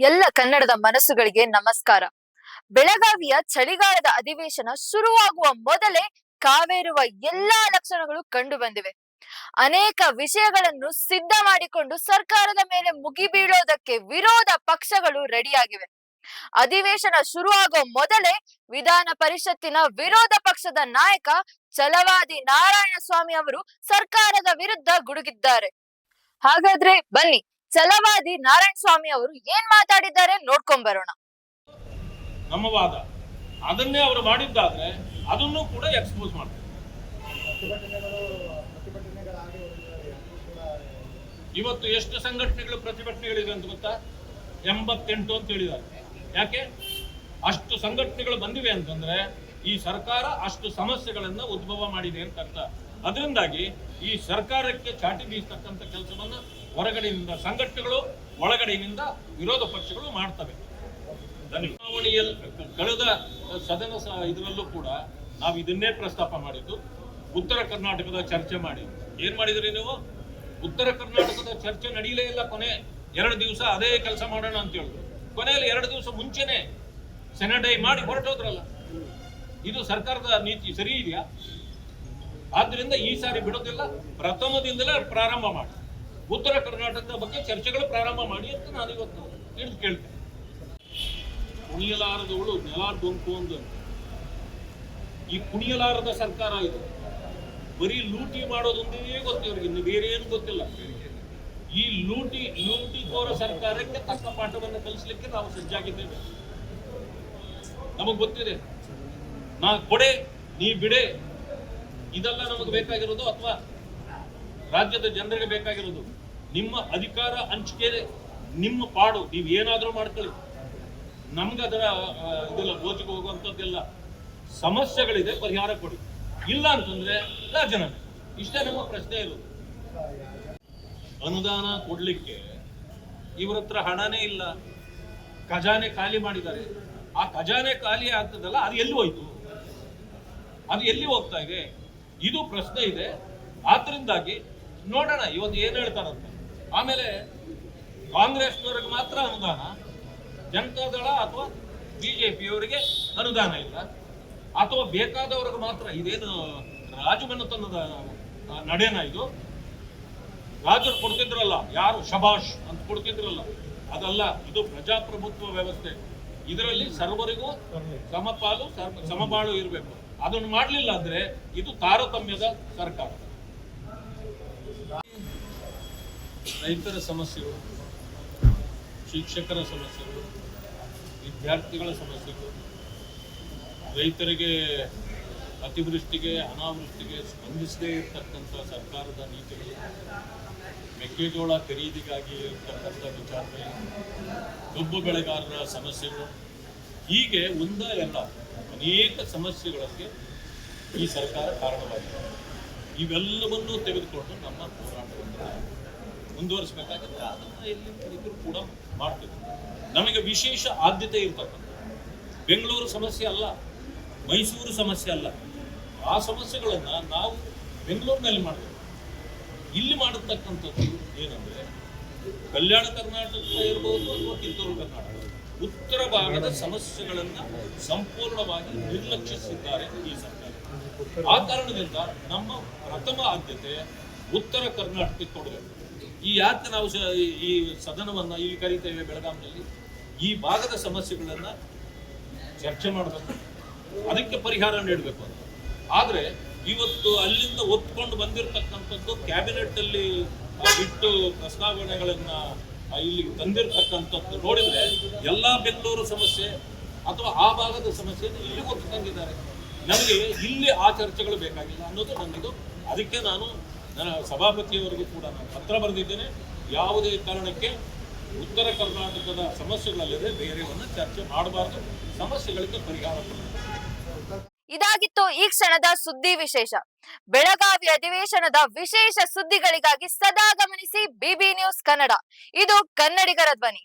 ಎಲ್ಲ ಕನ್ನಡದ ಮನಸ್ಸುಗಳಿಗೆ ನಮಸ್ಕಾರ. ಬೆಳಗಾವಿಯ ಚಳಿಗಾಲದ ಅಧಿವೇಶನ ಶುರುವಾಗುವ ಮೊದಲೇ ಕಾವೇರುವ ಎಲ್ಲಾ ಲಕ್ಷಣಗಳು ಕಂಡು ಬಂದಿವೆ. ಅನೇಕ ವಿಷಯಗಳನ್ನು ಸಿದ್ಧ ಮಾಡಿಕೊಂಡು ಸರ್ಕಾರದ ಮೇಲೆ ಮುಗಿಬೀಳೋದಕ್ಕೆ ವಿರೋಧ ಪಕ್ಷಗಳು ರೆಡಿಯಾಗಿವೆ. ಅಧಿವೇಶನ ಶುರುವಾಗುವ ಮೊದಲೇ ವಿಧಾನ ಪರಿಷತ್ತಿನ ವಿರೋಧ ಪಕ್ಷದ ನಾಯಕ ಛಲವಾದಿ ನಾರಾಯಣ ಸ್ವಾಮಿ ಅವರು ಸರ್ಕಾರದ ವಿರುದ್ಧ ಗುಡುಗಿದ್ದಾರೆ. ಹಾಗಾದ್ರೆ ಬನ್ನಿ ಛಲವಾದಿ ನಾರಾಯಣ ಸ್ವಾಮಿ ಅವರು ಏನ್ ಮಾತಾಡಿದ್ದಾರೆ ನೋಡ್ಕೊಂಡ್ ಬರೋಣ. ನಮ್ಮ ವಾದ. ಅದನ್ನೇ ಅವರು ಮಾಡಿದ್ದಾದ್ರೆ ಅದನ್ನು ಕೂಡ ಎಕ್ಸ್ಪೋಸ್ ಮಾಡ್ತಾರೆ. ಇವತ್ತು ಎಷ್ಟು ಸಂಘಟನೆಗಳು ಪ್ರತಿಭಟನೆಗಳಿದೆ ಅಂತ ಗೊತ್ತಾ? ಎಂಬತ್ತೆಂಟು ಅಂತ ಹೇಳಿದ್ದಾರೆ. ಯಾಕೆ? ಅಷ್ಟು ಸಂಘಟನೆಗಳು ಬಂದಿವೆ ಅಂತಂದ್ರೆ ಈ ಸರ್ಕಾರ ಅಷ್ಟು ಸಮಸ್ಯೆಗಳನ್ನ ಉದ್ಭವ ಮಾಡಿದೆ ಅಂತ ಅರ್ಥ. ಅದರಿಂದಾಗಿ ಈ ಸರ್ಕಾರಕ್ಕೆ ಚಾಟಿ ಬೀಸ್ತಕ್ಕಂಥ ಕೆಲಸವನ್ನು ಹೊರಗಡೆಯಿಂದ ಸಂಘಟನೆಗಳು ಒಳಗಡೆಯಿಂದ ವಿರೋಧ ಪಕ್ಷಗಳು ಮಾಡ್ತವೆ. ಚುನಾವಣೆಯಲ್ಲಿ ಕಳೆದ ಸದನ ಇದರಲ್ಲೂ ಕೂಡ ನಾವು ಇದನ್ನೇ ಪ್ರಸ್ತಾಪ ಮಾಡಿದ್ದು ಉತ್ತರ ಕರ್ನಾಟಕದ ಚರ್ಚೆ ಮಾಡಿ. ಏನ್ ಮಾಡಿದ್ರಿ ನೀವು? ಉತ್ತರ ಕರ್ನಾಟಕದ ಚರ್ಚೆ ನಡೀಲೇ ಇಲ್ಲ ಕೊನೆ ಎರಡು ದಿವಸ ಅದೇ ಕೆಲಸ ಮಾಡೋಣ ಅಂತ ಹೇಳಿದ್ರು. ಕೊನೆಯಲ್ಲಿ ಎರಡು ದಿವಸ ಮುಂಚೆನೆ ಸೆನಡೈ ಮಾಡಿ ಹೊರಟೋದ್ರಲ್ಲ. ಇದು ಸರ್ಕಾರದ ನೀತಿ ಸರಿ ಇದೆಯಾ? ಆದ್ರಿಂದ ಈ ಸಾರಿ ಬಿಡೋದಿಲ್ಲ. ಪ್ರಥಮದಿಂದಲೇ ಪ್ರಾರಂಭ ಮಾಡಿ. ಉತ್ತರ ಕರ್ನಾಟಕದ ಬಗ್ಗೆ ಚರ್ಚೆಗಳು ಪ್ರಾರಂಭ ಮಾಡಿ ಅಂತ ನಾನು ಇವತ್ತು ತಿಳಿದು ಕೇಳ್ತೇನೆ. ಕುಣಿಯಲಾರದವಳು ನೆಲ ಡೊಂಕು ಒಂದು ಈ ಕುಣಿಯಲಾರದ ಸರ್ಕಾರ ಇದು. ಬರೀ ಲೂಟಿ ಮಾಡೋದೊಂದೇ ಗೊತ್ತು ಇವ್ರಿಗೆ, ಇನ್ನು ಬೇರೆ ಏನು ಗೊತ್ತಿಲ್ಲ. ಈ ಲೂಟಿ ಲೂಟಿಕೋರ ಸರ್ಕಾರಕ್ಕೆ ತಕ್ಕ ಪಾಠವನ್ನು ಕಲಿಸಲಿಕ್ಕೆ ನಾವು ಸಜ್ಜಾಗಿದ್ದೇವೆ. ನಮಗ್ ಗೊತ್ತಿದೆ. ನಾ ಕೊಡೆ, ನೀ ಬಿಡೆ ಇದೆಲ್ಲ ನಮಗೆ ಬೇಕಾಗಿರೋದು ಅಥವಾ ರಾಜ್ಯದ ಜನರಿಗೆ ಬೇಕಾಗಿರೋದು? ನಿಮ್ಮ ಅಧಿಕಾರ ಹಂಚಿಕೆ ನಿಮ್ಮ ಪಾಡು, ನೀವು ಏನಾದರೂ ಮಾಡ್ಕೊಳ್ಳಿ. ನಮ್ಗೆ ಅದರ ಇದೆಲ್ಲ ಗೋಜಿಗೆ ಹೋಗುವಂಥದ್ದೆಲ್ಲ ಸಮಸ್ಯೆಗಳಿದೆ, ಪರಿಹಾರ ಕೊಡಿ. ಇಲ್ಲ ಅಂತಂದ್ರೆ ರಾಜನ, ಇಷ್ಟೇ ನಮ್ಮ ಪ್ರಶ್ನೆ ಇರೋದು ಅನುದಾನ ಕೊಡ್ಲಿಕ್ಕೆ ಇವ್ರ ಹತ್ರ ಹಣನೇ ಇಲ್ಲ. ಖಜಾನೆ ಖಾಲಿ ಮಾಡಿದ್ದಾರೆ. ಆ ಖಜಾನೆ ಖಾಲಿ ಆಗ್ತದಲ್ಲ, ಅದು ಎಲ್ಲಿ ಹೋಯ್ತು? ಅದು ಎಲ್ಲಿ ಹೋಗ್ತಾ ಇದೆ? ಇದು ಪ್ರಶ್ನೆ ಇದೆ. ಆದ್ರಿಂದಾಗಿ ನೋಡೋಣ ಇವತ್ತು ಏನ್ ಹೇಳ್ತಾರಂತ. ಆಮೇಲೆ ಕಾಂಗ್ರೆಸ್ನವ್ರಿಗೆ ಮಾತ್ರ ಅನುದಾನ ಜನತಾದಳ ಅಥವಾ ಬಿಜೆಪಿಯವರಿಗೆ ಅನುದಾನ ಇಲ್ಲ. ಅಥವಾ ಬೇಕಾದವ್ರಿಗೆ ಮಾತ್ರ ಇದೇನು ರಾಜಮನೆತನದ ನಡೆನ ಇದು? ರಾಜರು ಕೊಡ್ತಿದ್ರಲ್ಲ ಯಾರು? ಶಬಾಷ್ ಅಂತ ಕೊಡ್ತಿದ್ರಲ್ಲ. ಅದಲ್ಲ ಇದು ಪ್ರಜಾಪ್ರಭುತ್ವ ವ್ಯವಸ್ಥೆ. ಇದರಲ್ಲಿ ಸರ್ವರಿಗೂ ಸಮಪಾಲು ಸಮಬಾಳು ಇರಬೇಕು. ಅದನ್ನು ಮಾಡಲಿಲ್ಲ ಅಂದ್ರೆ ಇದು ತಾರತಮ್ಯದ ಸರ್ಕಾರ. ರೈತರ ಸಮಸ್ಯೆಗಳು, ಶಿಕ್ಷಕರ ಸಮಸ್ಯೆಗಳು, ವಿದ್ಯಾರ್ಥಿಗಳ ಸಮಸ್ಯೆಗಳು, ರೈತರಿಗೆ ಅತಿವೃಷ್ಟಿಗೆ, ಅನಾವೃಷ್ಟಿಗೆ ಸ್ಪಂದಿಸದೇ ಇರತಕ್ಕಂಥ ಸರ್ಕಾರದ ನೀತಿಗಳು, ಮೆಕ್ಕೆಜೋಳ ಖರೀದಿಗಾಗಿ ಇರತಕ್ಕಂಥ ವಿಚಾರಗಳು ಕಬ್ಬು ಬೆಳೆಗಾರರ ಸಮಸ್ಯೆಗಳು ಹೀಗೆ ಒಂದ ಎಲ್ಲ ಅನೇಕ ಸಮಸ್ಯೆಗಳಿಗೆ ಈ ಸರ್ಕಾರ ಕಾರಣವಾಗಿದೆ. ಇವೆಲ್ಲವನ್ನೂ ತೆಗೆದುಕೊಂಡು ನಮ್ಮ ಹೋರಾಟವನ್ನು ಮುಂದುವರಿಸಬೇಕಾಗುತ್ತೆ ಅದನ್ನು ಇಲ್ಲಿ ಇದ್ರು ಕೂಡ ಮಾಡ್ತೀವಿ ನಮಗೆ ವಿಶೇಷ ಆದ್ಯತೆ ಇರ್ತಕ್ಕಂಥ ಬೆಂಗಳೂರು ಸಮಸ್ಯೆ ಅಲ್ಲ, ಮೈಸೂರು ಸಮಸ್ಯೆ ಅಲ್ಲ. ಆ ಸಮಸ್ಯೆಗಳನ್ನು ನಾವು ಬೆಂಗಳೂರಿನಲ್ಲಿ ಮಾಡಬೇಕು. ಇಲ್ಲಿ ಮಾಡತಕ್ಕಂಥದ್ದು ಏನಂದ್ರೆ, ಕಲ್ಯಾಣ ಕರ್ನಾಟಕ ಇರ್ಬೋದು ಅಥವಾ ಕಿತ್ತೂರು ಕರ್ನಾಟಕ. ಉತ್ತರ ಭಾಗದ ಸಮಸ್ಯೆಗಳನ್ನು ಸಂಪೂರ್ಣವಾಗಿ ನಿರ್ಲಕ್ಷಿಸಿದ್ದಾರೆ ಈ ಸರ್ಕಾರ. ಆ ಕಾರಣದಿಂದ ನಮ್ಮ ಪ್ರಥಮ ಆದ್ಯತೆ ಉತ್ತರ ಕರ್ನಾಟಕಕ್ಕೆ ಕೊಡಬೇಕು. ಈ ಯಾಕೆ ನಾವು ಈ- ಸದನವನ್ನ ಇಲ್ಲಿ ಕರೀತೇವೆ ಬೆಳಗಾವಿನಲ್ಲಿ ಈ ಭಾಗದ ಸಮಸ್ಯೆಗಳನ್ನು ಚರ್ಚೆ ಮಾಡಬೇಕು. ಅದಕ್ಕೆ ಪರಿಹಾರ ನೀಡಬೇಕು ಅಂತ. ಆದ್ರೆ ಇವತ್ತು ಅಲ್ಲಿಂದ ಒತ್ಕೊಂಡು ಬಂದಿರತಕ್ಕಂಥದ್ದು ಕ್ಯಾಬಿನೆಟ್ ಅಲ್ಲಿ ಇಟ್ಟು ಪ್ರಸ್ತಾವನೆಗಳನ್ನ ಆ, ಇಲ್ಲಿ ತಂದಿರತಕ್ಕಂಥದ್ದು ನೋಡಿದರೆ ಎಲ್ಲ ಬೆಂಗಳೂರು ಸಮಸ್ಯೆ ಅಥವಾ ಆ ಭಾಗದ ಸಮಸ್ಯೆಯನ್ನು ಇಲ್ಲಿ ಒತ್ತು ತಂದಿದ್ದಾರೆ ನನಗೆ ಇಲ್ಲಿ ಆ ಚರ್ಚೆಗಳು ಬೇಕಾಗಿಲ್ಲ ಅನ್ನೋದು ನನ್ನದು ಅದಕ್ಕೆ ನಾನು ನನ್ನ ಸಭಾಪತಿಯವರಿಗೂ ಕೂಡ ನಾನು ಪತ್ರ ಬರೆದಿದ್ದೇನೆ. ಯಾವುದೇ ಕಾರಣಕ್ಕೆ ಉತ್ತರ ಕರ್ನಾಟಕದ ಸಮಸ್ಯೆಗಳಲ್ಲದೆ ಬೇರೆಯವನ್ನ ಚರ್ಚೆ ಮಾಡಬಾರ್ದು. ಸಮಸ್ಯೆಗಳಿಗೆ ಪರಿಹಾರ ಕೊಡಬೇಕು. ಇದಾಗಿತ್ತು ಈ ಕ್ಷಣದ ಸುದ್ದಿ ವಿಶೇಷ. ಬೆಳಗಾವಿ ಅಧಿವೇಶನದ ವಿಶೇಷ ಸುದ್ದಿಗಳಿಗಾಗಿ ಸದಾ ಗಮನಿಸಿ ಬಿಬಿ ನ್ಯೂಸ್ ಕನ್ನಡ. ಇದು ಕನ್ನಡಿಗರ ಧ್ವನಿ.